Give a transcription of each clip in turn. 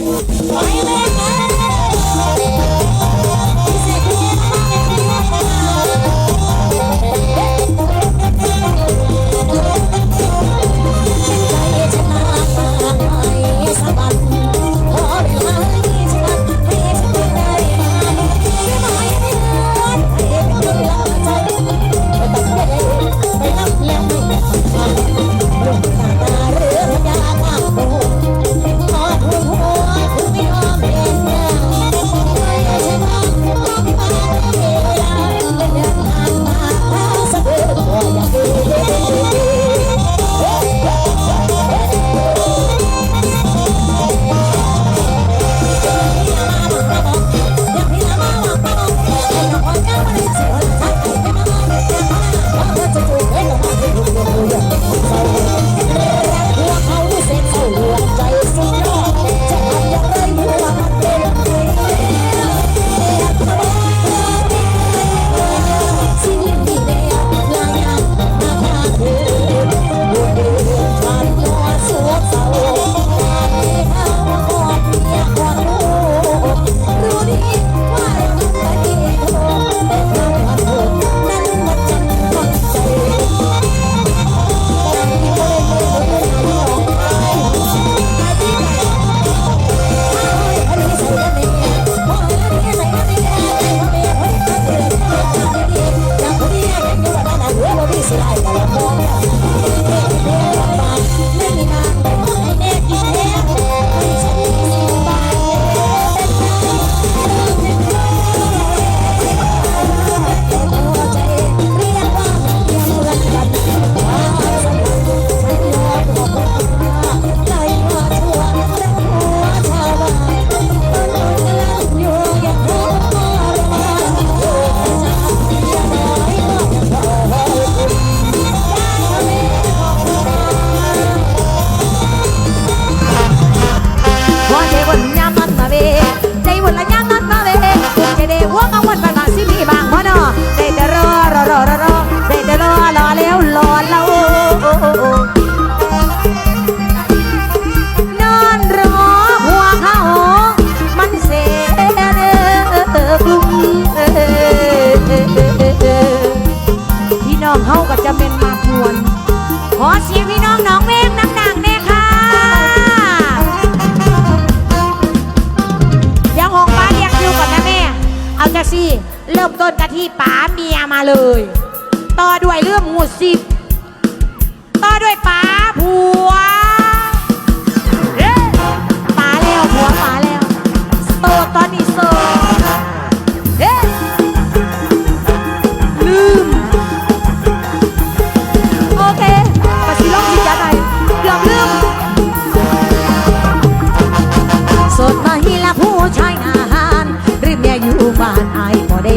Why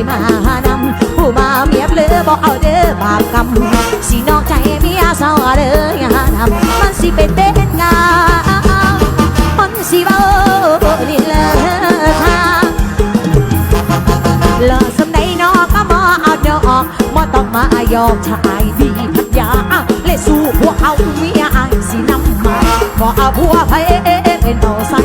มานำผู้มาเมียเปลือบอกเอาเด้อบาปกรรมสีนอกใจเมียสาวเด้ออย่านำมันสิเป็นเป็นงามมันสิเบานี่เลิศทางเลิศสำไหนนอกก็มาเอาเด้อออกมาต้องมาหยอกชายดีพัทยาเลสู้พวกเอาเมียไอสีนำมาบอกเอาผัวไปเป็นเอาใส่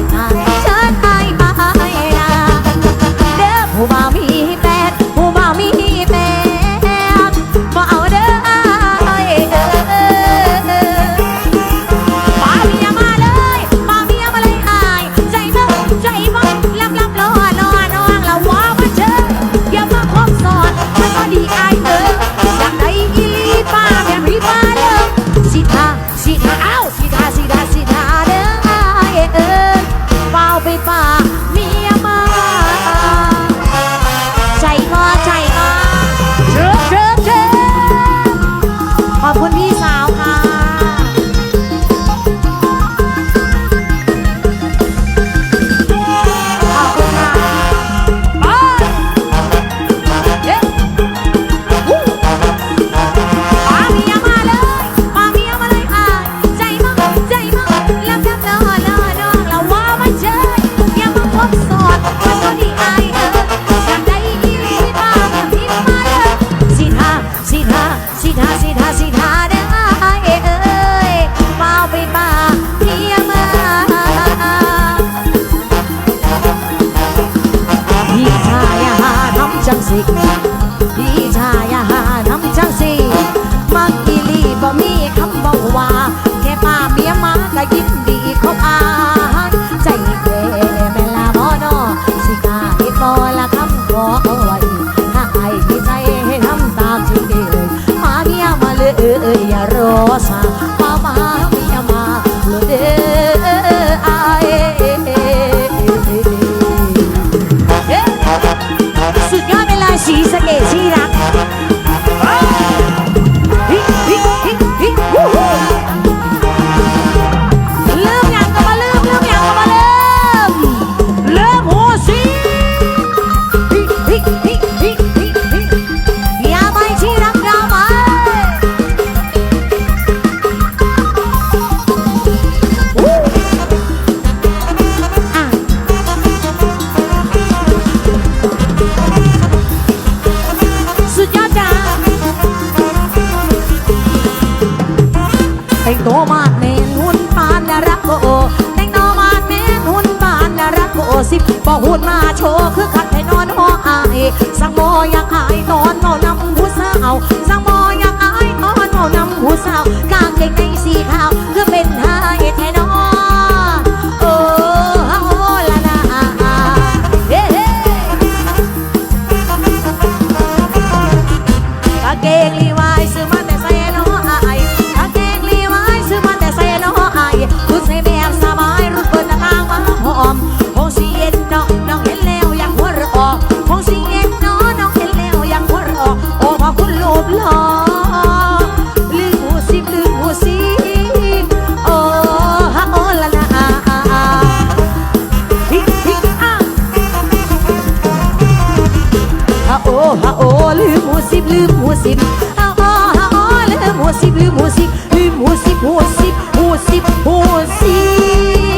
โอฮาโอลืมหัวสิบลืมหัวสิบฮาโอฮาโอลืมหัวสิบลืมหัวสิบลืมหัวสิบหัวสิบหัวสิบหัวสิ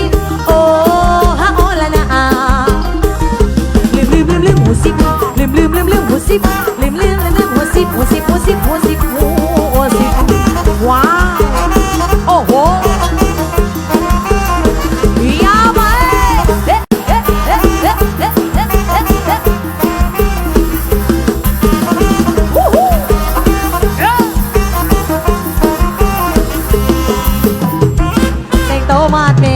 บโอฮาโอละนะลืมลืมลืมลืมหัวสิบลืมลืมลืมลืมหัวสิบ combate.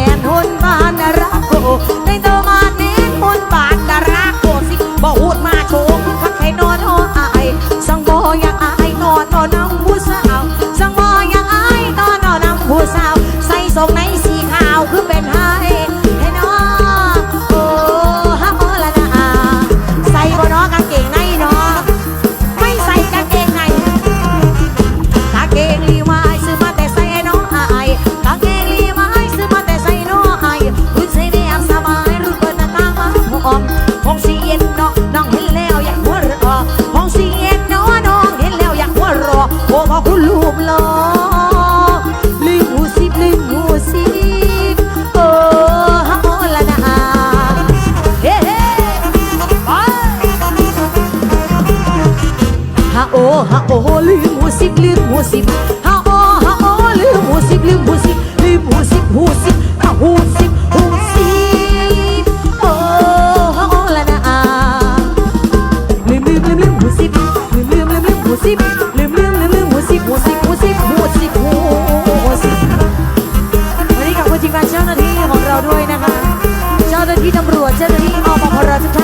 Mama,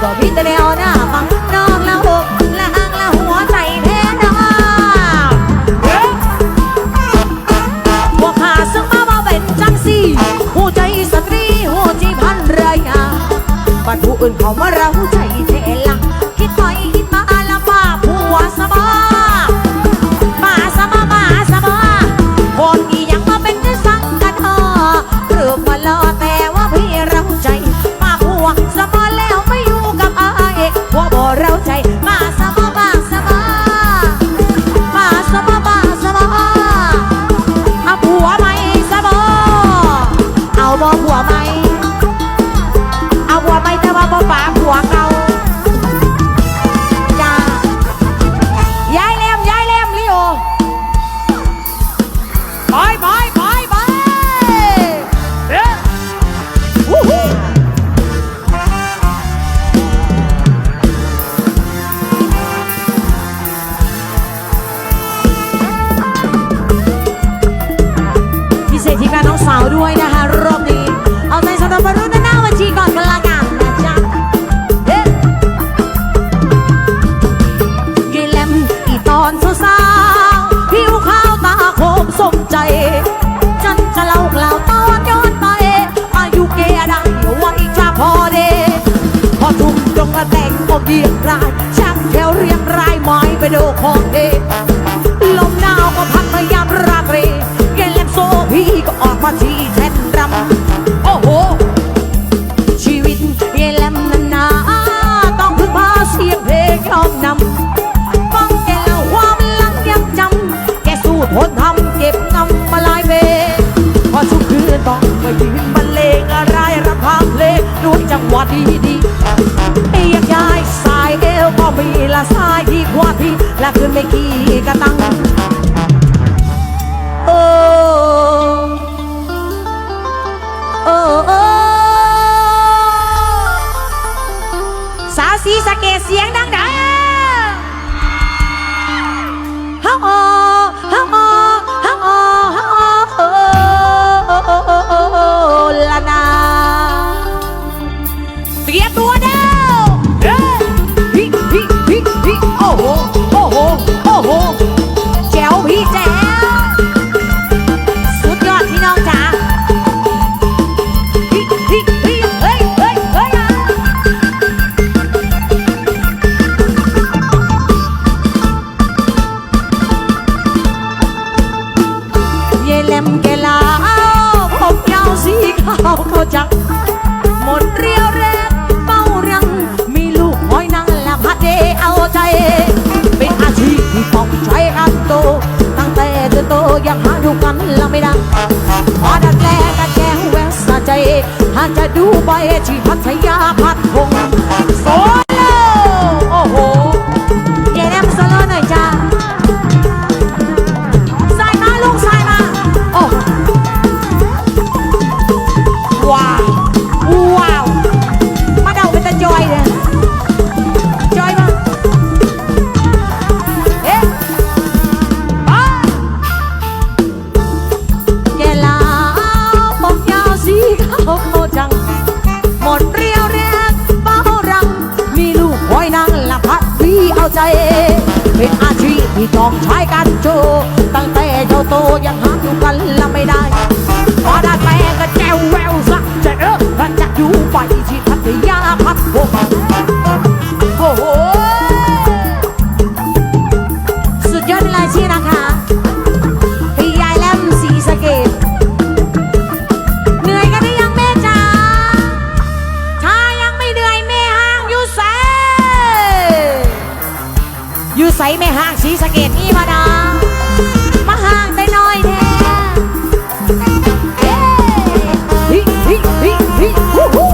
ใจเย็นขึ้นก็มีแต่แนวหน้าฟังน้องละหกละอังละหัวใจแพ้นอพวกข้าซึ่งมาว่าเป็นจังสีหัวใจสตรีหัวใจพันรยาบัดผู้อื่นเขามาเราใจ ลมหนาวก็พัดพยายามรากเรยายแหลมโซพี่ก็ออกมาทีแทนรำโอ้โห ชีวิตยายแลมนั้นาต้องพึ่งพาเสียงเพลงยอมนำฟังแกเล่าความลังยังจำแกสู้ทนทำเก็บงำมาลายเพพอทุกคืนต้องมายืนบรรเลงอะไรรำพังเพลงด้วยจังหวะดีดีๆอยักยายสายเอวก็มีละสาย วพี่และขึ้นไม่กี่กระตังโอ้โอ้โอ้สาวสีสะเกดเสียงดัง แหลมแกลาผมยาวสีขาวเขาจังหมดเรียวแรงเมาเรังมีลูกหอยนางและพัดเดเอาใจ เป็นอาชีพที่ต้องใช้กันโต ตั้งแต่เธอโตยังหาดูกันละไม่ได้พอดัดแปลงกันแจ้งแววสะใจหากจะดูไปที่พัทยาพัดพงโซโลโที่ต้องใช้กันโจตั้งแต่เจ้าโตยังหาอยู่กันละไม่ได้พอได้แปลงก็แจวแววสักจะเออจะอยู่ไป เกดนี่มาดามาห้างได้น้อยแท้เฮ้ฮิฮิฮิฮิฮู้ฮู้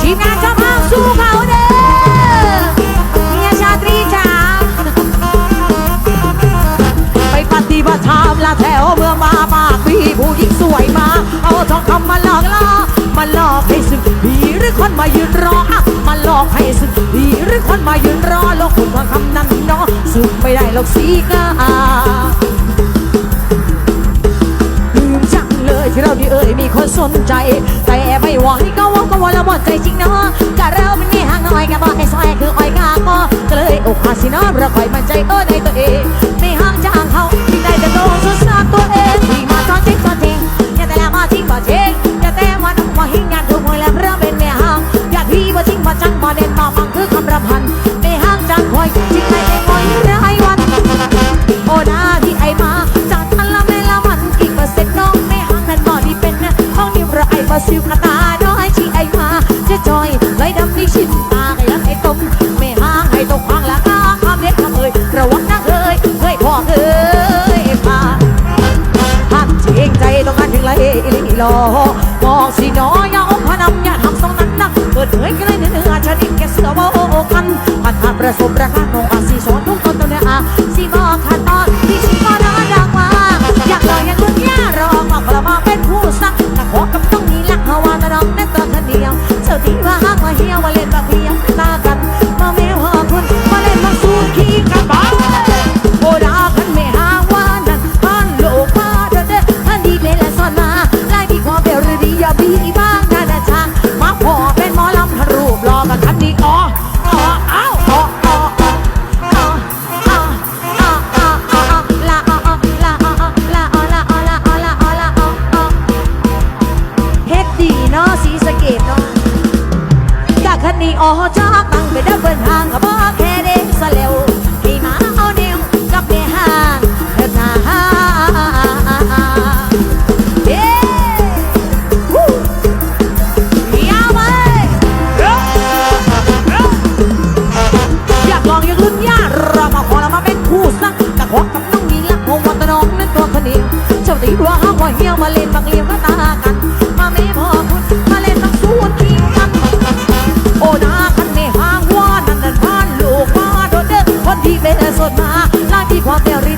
ทีมงานเจ้าภาพสู้เขาเด้อเมียชาตรีจ๋าไปปฏิบัติธรรมละแถวเมืองมาปากปีผู้หญิงสวยมา เอาทองคำมาหลอกล่อมาหลอกให้สึกผีหรือคนมายืนรออะมาหลอกให้สึกผีหรือคนมายืนรอโลกคุณทอง ไม่ได้หรอกสีกาลืมจังเลยที่เราดีเอ่ยมีคนสนใจ แต่ไม่ไหวก็ว่าก็ว่าละหมดใจจริงนะกะเราเป็นนี่ห่างน้อยกะบอกให้ซอยคืออ้อยกาก็ก็เลยอกหักสินะเราคอยมั่นใจเออในตัวเองไม่ห่างจากเขาที่ได้แต่โตสุดสากตัวเองที่มาตอนจริงตอนเทงอย่าแต่ละมาทิ้งบ่เทงอย่าแต่มาน้องมาหิ้งยันถูกหวยแล้วเริ่มเป็นแม่ห่างอย่าพี่บ่จริงบ่จังบ่เด่นบ่ฟังคือคำรำพัน บ่ซิวกระตาน้อยที่ไอมาเจะจอยไรดำนี่ชินตาไอ้ยักไอ้ต้มแม่ห่างให้ตกควางละก้าคำเด็ดคำเอ่ยระวังนะเอ้ยเฮ้ยพ่อเอ้ยพาหักเชียงใจต้องการถึงไรอีลีลอมองสิน้อยอย่าอกพนำอย่าทำทรงนั้นนะเปิดเผยกันเลยเนื้อชนิดแกเสือว่าโอ้กันปัญหาประสบประกา la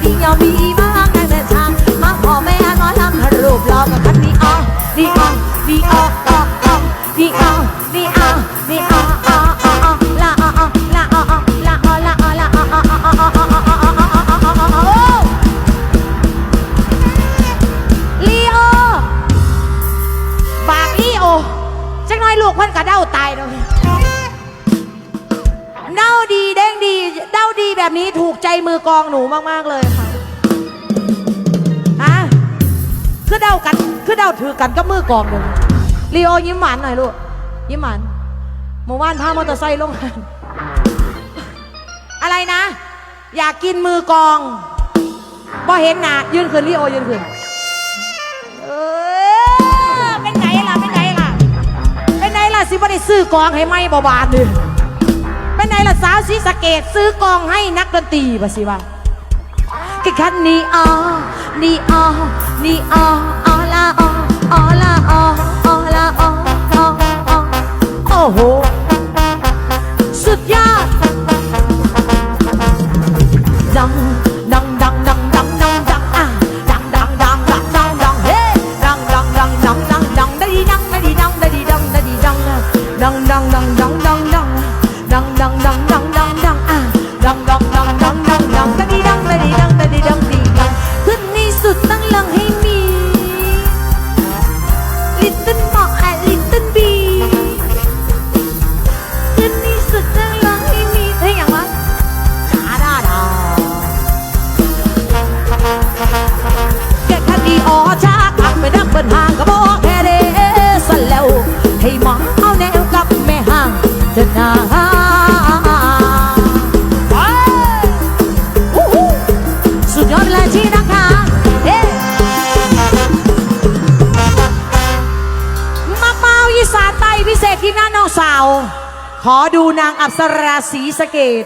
ที่ยอมมีมากนักเทางมาขอแม่น้อยลำรูปหล่อกับคันนี้อ๋อนี่อ๋อนี่อ๋ออ๋ออ๋อนี่อ๋อนี่อ๋อนี่อ๋ออ๋ออ๋อละอ๋ออ๋อละอ๋ออ๋อละอ๋อละอ๋อละอ๋ออ๋ออ๋ออ๋ออ๋อจักน้อยลูกเพิ่นกระเด้าตายเนาะ แบบนี้ถูกใจมือกองหนูมากๆเลยค่ะฮะคือเดากันคือเดาถือกันก็มือกองหนูลีโอยิ้มหวานหน่อยลูกยิ้มหวานเมื่อวานพามอเตอร์ไซค์ลงมาอะไรนะ อยากกินมือกองพอเห็นหนายืนขึ้นลีโอยืนขึ้นเออเป็นไงล่ะเป็นไงล่ะเป็นไงล่ะสิบ่ได้ซื้อกองให้ไหมบ่บาทเลย เป็นไงล่ะสาวสีสะเกตซื้อกองให้นักดนตรีบ่สิว่าแค่คันนี้อ่อนี่อ่อนี่อ่อออละอ่อออละอ่อออละอ่ออ่ออโอ้โห สุดยอดดังดังดังดังดังดังดังอะดังดังดังดังดังดังเฮ้ดังดังดังดังดังดังได้ดังได้ดังได้ดังได้ดังดังดังดังดังดังดัง 当当 ขอดูนางอับสราศีสะเกต